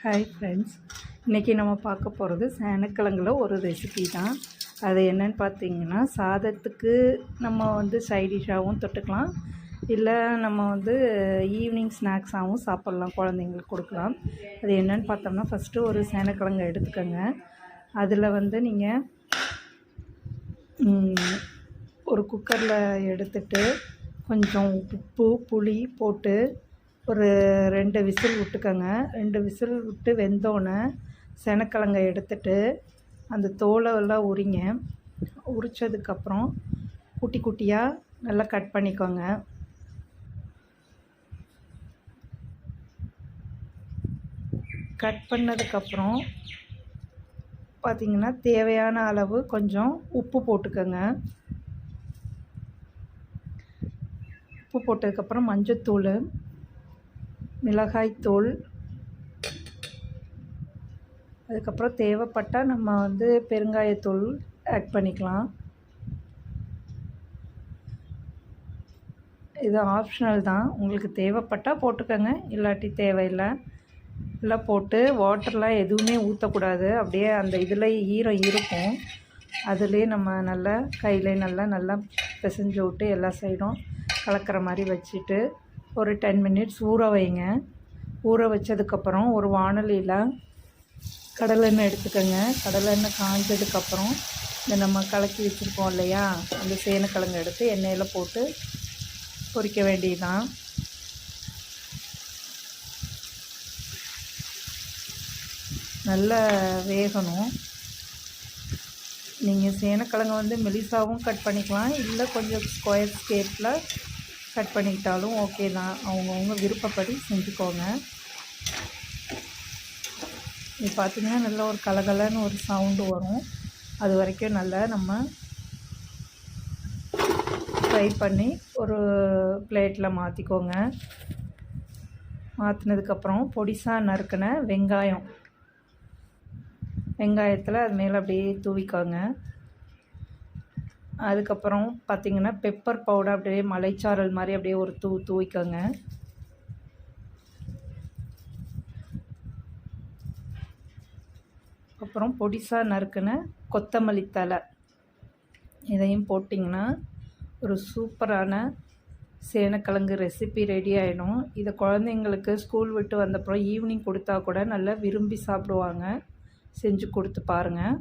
Hi friends இன்றைக்கி நம்ம பார்க்க போகிறது சேனக்கிழங்குல ஒரு ரெசிபி தான். அது என்னன்னு பார்த்தீங்கன்னா சாதத்துக்கு நம்ம வந்து சைடிஷாகவும் தொட்டுக்கலாம். இல்லை நம்ம வந்து ஈவினிங் ஸ்நாக்ஸாகவும் சாப்பிட்லாம் குழந்தைங்களுக்கு கொடுக்கலாம். அது என்னன்னு பார்த்தோம்னா ஃபஸ்ட்டு ஒரு சேனக்கிழங்கு எடுத்துக்கோங்க. அதில் வந்து நீங்கள் ஒரு குக்கரில் எடுத்துட்டு கொஞ்சம் உப்பு புளி போட்டு ஒரு ரெண்டு விசில் விட்டுக்கோங்க. ரெண்டு விசில் விட்டு வெந்தோடனே செனக்கிழங்க எடுத்துட்டு அந்த தோலை எல்லாம் உரிங்க. உரித்ததுக்கப்புறம் குட்டி குட்டியாக நல்லா கட் பண்ணிக்கோங்க. கட் பண்ணதுக்கப்புறம் பார்த்தீங்கன்னா தேவையான அளவு கொஞ்சம் உப்பு போட்டுக்கோங்க. உப்பு போட்டதுக்கப்புறம் மஞ்சத்தூள் மிளகாய்த்தூள் அதுக்கப்புறம் தேவைப்பட்டால் நம்ம வந்து பெருங்காயத்தூள் ஆட் பண்ணிக்கலாம். இது ஆப்ஷனல் தான். உங்களுக்கு தேவைப்பட்டால் போட்டுக்கோங்க. இல்லாட்டி தேவையில்லை. எல்லாம் போட்டு வாட்டர்லாம் எதுவுமே ஊற்றக்கூடாது அப்படியே அந்த இதில் ஈரம் இருக்கும். அதுலேயே நம்ம நல்லா கையிலே நல்லா நல்லா பிசைஞ்சு விட்டு எல்லா சைடும் கலக்கிற மாதிரி வச்சுட்டு ஒரு டென் மினிட்ஸ் ஊற வைங்க. ஊற வச்சதுக்கப்புறம் ஒரு வானலியில் கடலெண்ணெய் எடுத்துக்கோங்க. கடலெண்ணெய் காஞ்சதுக்கப்புறம் இந்த நம்ம கலக்கி வச்சுருக்கோம் இல்லையா? அந்த சேனக்கிழங்கு எடுத்து எண்ணெயில் போட்டு பொரிக்க வேண்டியதுதான். நல்லா வேகணும். நீங்கள் சேனக்கிழங்கு வந்து மெலிசாவும் கட் பண்ணிக்கலாம். இல்லை கொஞ்சம் ஸ்கொயர் ஸ்கேப்பில் கட் பண்ணிக்கிட்டாலும் ஓகே தான். அவங்கவுங்க விருப்பப்படி செஞ்சுக்கோங்க. இது பார்த்திங்கன்னா நல்ல ஒரு கலகலன்னு ஒரு சவுண்டு வரும். அது வரைக்கும் நல்லா நம்ம ஃப்ரை பண்ணி ஒரு பிளேட்டில் மாற்றிக்கோங்க மாற்றினதுக்கப்புறம் பொடிசாக நறுக்கின வெங்காயம். வெங்காயத்தில் அது மேலே அப்படியே தூவிக்கோங்க. அதுக்கப்புறம் பார்த்திங்கன்னா பெப்பர் பவுடர் அப்படியே மலைச்சாரல் மாதிரி அப்படியே ஒரு தூ தூவிக்கோங்க. அப்புறம் பொடிசாக நறுக்குன கொத்தமல்லி தழை. இதையும் போட்டிங்கன்னா ஒரு சூப்பரான சேனக்கிழங்கு ரெசிபி ரெடி ஆகிடும் இதை குழந்தைங்களுக்கு ஸ்கூல் விட்டு வந்தப்புறம் ஈவினிங் கொடுத்தா கூட நல்லா விரும்பி சாப்பிடுவாங்க. செஞ்சு கொடுத்து பாருங்கள்